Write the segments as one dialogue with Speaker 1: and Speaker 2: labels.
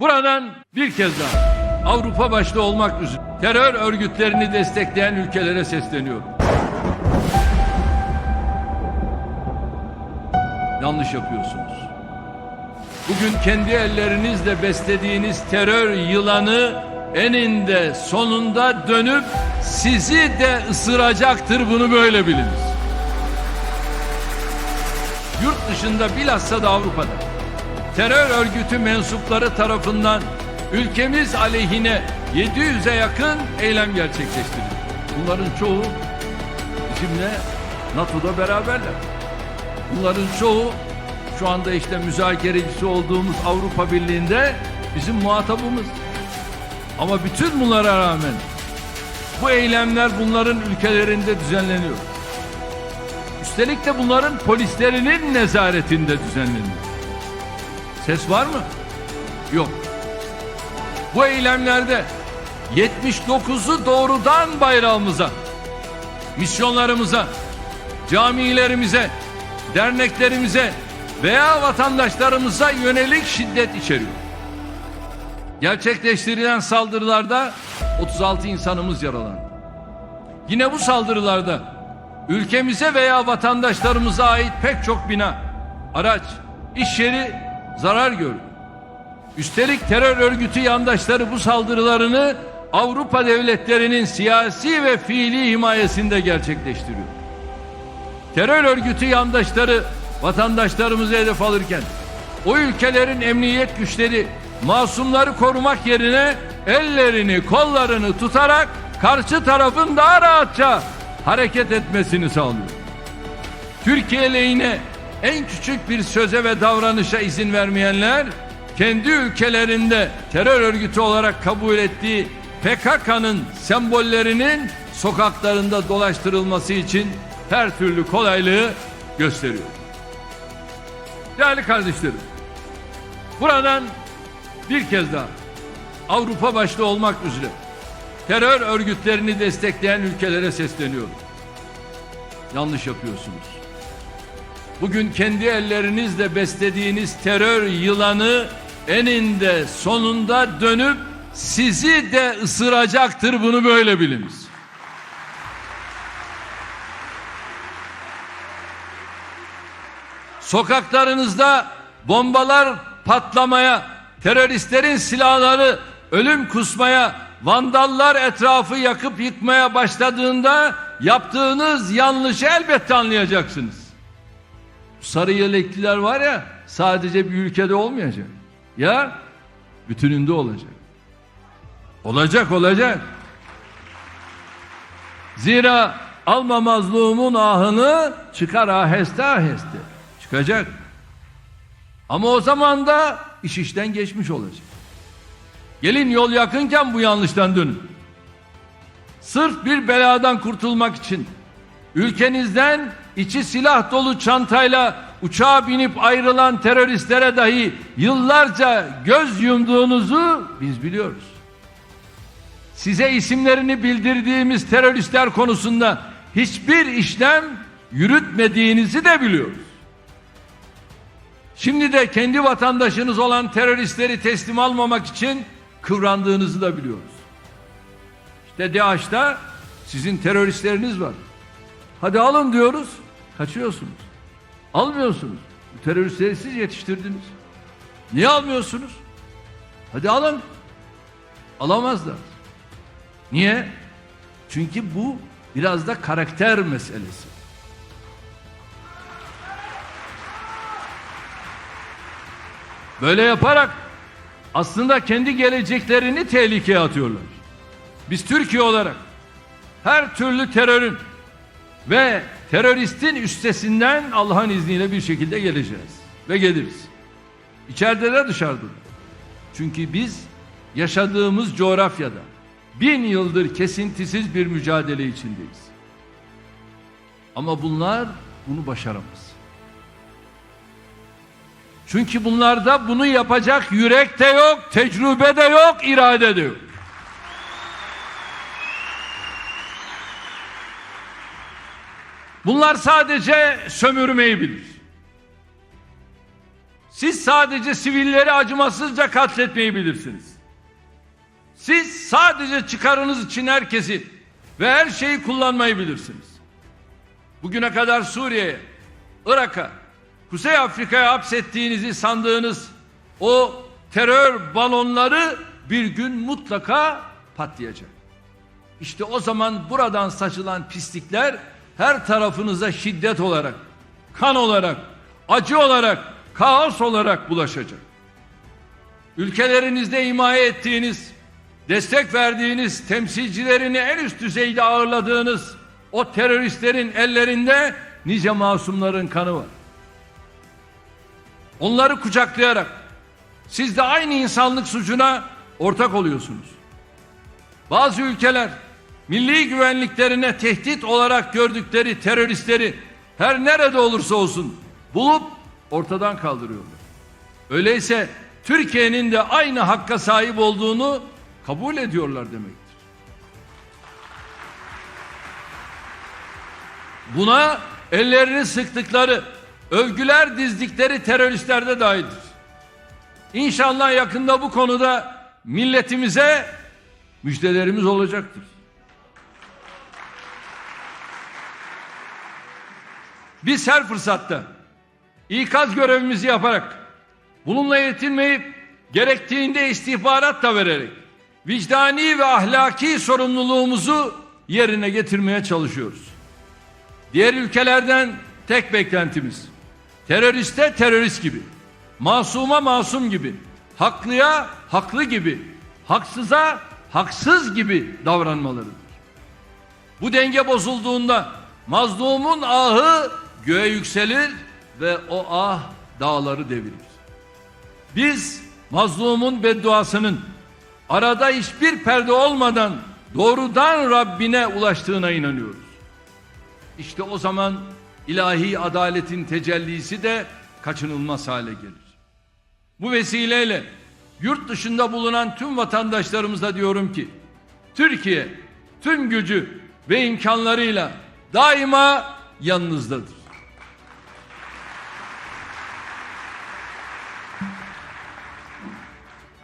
Speaker 1: Buradan bir kez daha Avrupa başta olmak üzere terör örgütlerini destekleyen ülkelere sesleniyorum. Yanlış yapıyorsunuz. Bugün kendi ellerinizle beslediğiniz terör yılanı eninde sonunda dönüp sizi de ısıracaktır bunu böyle biliniz. Yurt dışında bilhassa da Avrupa'da terör örgütü mensupları tarafından ülkemiz aleyhine 700'e yakın eylem gerçekleştirildi. Bunların çoğu bizimle NATO'da beraberler. Bunların çoğu şu anda işte müzakerecisi olduğumuz Avrupa Birliği'nde bizim muhatabımız. Ama bütün bunlara rağmen bu eylemler bunların ülkelerinde düzenleniyor. Üstelik de bunların polislerinin nezaretinde düzenleniyor. Ses var mı? Yok. Bu eylemlerde 79'u doğrudan bayrağımıza, misyonlarımıza, camilerimize, derneklerimize veya vatandaşlarımıza yönelik şiddet içeriyor. Gerçekleştirilen saldırılarda 36 insanımız yaralandı. Yine bu saldırılarda ülkemize veya vatandaşlarımıza ait pek çok bina, araç, iş yeri zarar gördü. Üstelik terör örgütü yandaşları bu saldırılarını Avrupa devletlerinin siyasi ve fiili himayesinde gerçekleştiriyor. Terör örgütü yandaşları vatandaşlarımızı hedef alırken o ülkelerin emniyet güçleri masumları korumak yerine ellerini kollarını tutarak karşı tarafın daha rahatça hareket etmesini sağlıyor. Türkiye lehine en küçük bir söze ve davranışa izin vermeyenler kendi ülkelerinde terör örgütü olarak kabul ettiği PKK'nın sembollerinin sokaklarında dolaştırılması için her türlü kolaylığı gösteriyor. Değerli kardeşlerim, buradan bir kez daha Avrupa başta olmak üzere terör örgütlerini destekleyen ülkelere sesleniyorum. Yanlış yapıyorsunuz. Bugün kendi ellerinizle beslediğiniz terör yılanı eninde sonunda dönüp sizi de ısıracaktır bunu böyle biliniz. Sokaklarınızda bombalar patlamaya, teröristlerin silahları ölüm kusmaya, vandallar etrafı yakıp yıkmaya başladığında yaptığınız yanlışı elbette anlayacaksınız. Sarı yelekliler var ya sadece bir ülkede olmayacak. Ya bütününde olacak. Olacak olacak. Zira almamazlığımın ahını çıkar aheste aheste. Çıkacak. Ama o zaman da iş işten geçmiş olacak. Gelin yol yakınken bu yanlıştan dönün. Sırf bir beladan kurtulmak için ülkenizden içi silah dolu çantayla uçağa binip ayrılan teröristlere dahi yıllarca göz yumduğunuzu biz biliyoruz. Size isimlerini bildirdiğimiz teröristler konusunda hiçbir işlem yürütmediğinizi de biliyoruz. Şimdi de kendi vatandaşınız olan teröristleri teslim almamak için kıvrandığınızı da biliyoruz. İşte DAEŞ'ta sizin teröristleriniz var. Hadi alın diyoruz, kaçıyorsunuz. Almıyorsunuz. Teröristleri siz yetiştirdiniz. Niye almıyorsunuz? Hadi alın. Alamazlar. Niye? Çünkü bu biraz da karakter meselesi. Böyle yaparak aslında kendi geleceklerini tehlikeye atıyorlar. Biz Türkiye olarak her türlü terörün ve teröristin üstesinden Allah'ın izniyle bir şekilde geleceğiz ve geliriz. İçeride de dışarıda da. Çünkü biz yaşadığımız coğrafyada bin yıldır kesintisiz bir mücadele içindeyiz. Ama bunlar bunu başaramaz. Çünkü bunlarda bunu yapacak yürek de yok, tecrübe de yok, irade de yok. Bunlar sadece sömürmeyi bilir. Siz sadece sivilleri acımasızca katletmeyi bilirsiniz. Siz sadece çıkarınız için herkesi ve her şeyi kullanmayı bilirsiniz. Bugüne kadar Suriye'ye, Irak'a, Kuzey Afrika'ya hapsettiğinizi sandığınız o terör balonları bir gün mutlaka patlayacak. İşte o zaman buradan saçılan pislikler her tarafınıza şiddet olarak, kan olarak, acı olarak, kaos olarak bulaşacak. Ülkelerinizde himaye ettiğiniz, destek verdiğiniz, temsilcilerini en üst düzeyde ağırladığınız o teröristlerin ellerinde nice masumların kanı var. Onları kucaklayarak siz de aynı insanlık suçuna ortak oluyorsunuz. Bazı ülkeler milli güvenliklerine tehdit olarak gördükleri teröristleri her nerede olursa olsun bulup ortadan kaldırıyorlar. Öyleyse Türkiye'nin de aynı hakka sahip olduğunu kabul ediyorlar demektir. Buna ellerini sıktıkları, övgüler dizdikleri teröristler de dahildir. İnşallah yakında bu konuda milletimize müjdelerimiz olacaktır. Biz her fırsatta ikaz görevimizi yaparak bununla yetinmeyip gerektiğinde istihbarat da vererek vicdani ve ahlaki sorumluluğumuzu yerine getirmeye çalışıyoruz. Diğer ülkelerden tek beklentimiz teröriste terörist gibi, masuma masum gibi, haklıya haklı gibi, haksıza haksız gibi davranmalarıdır. Bu denge bozulduğunda mazlumun ahı göğe yükselir ve o ah dağları devirir. Biz mazlumun bedduasının arada hiçbir perde olmadan doğrudan Rabbine ulaştığına inanıyoruz. İşte o zaman ilahi adaletin tecellisi de kaçınılmaz hale gelir. Bu vesileyle yurt dışında bulunan tüm vatandaşlarımıza diyorum ki Türkiye tüm gücü ve imkanlarıyla daima yanınızdadır.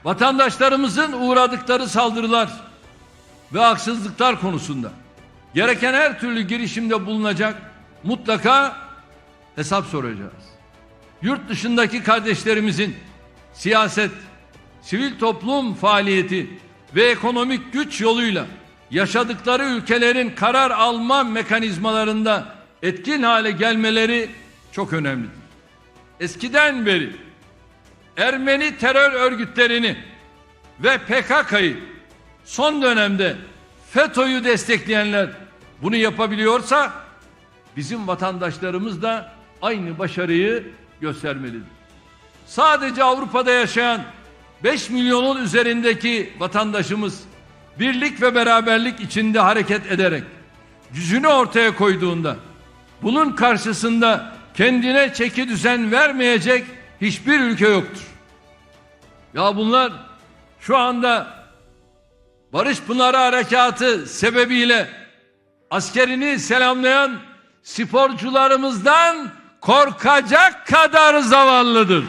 Speaker 1: Vatandaşlarımızın uğradıkları saldırılar ve haksızlıklar konusunda gereken her türlü girişimde bulunacak mutlaka hesap soracağız. Yurt dışındaki kardeşlerimizin siyaset, sivil toplum faaliyeti ve ekonomik güç yoluyla yaşadıkları ülkelerin karar alma mekanizmalarında etkin hale gelmeleri çok önemlidir. Eskiden beri Ermeni terör örgütlerini ve PKK'yı son dönemde FETÖ'yü destekleyenler bunu yapabiliyorsa bizim vatandaşlarımız da aynı başarıyı göstermelidir. Sadece Avrupa'da yaşayan 5 milyonun üzerindeki vatandaşımız birlik ve beraberlik içinde hareket ederek gücünü ortaya koyduğunda bunun karşısında kendine çeki düzen vermeyecek hiçbir ülke yoktur. Ya bunlar şu anda Barış Pınarı Harekatı sebebiyle askerini selamlayan sporcularımızdan korkacak kadar zavallıdır.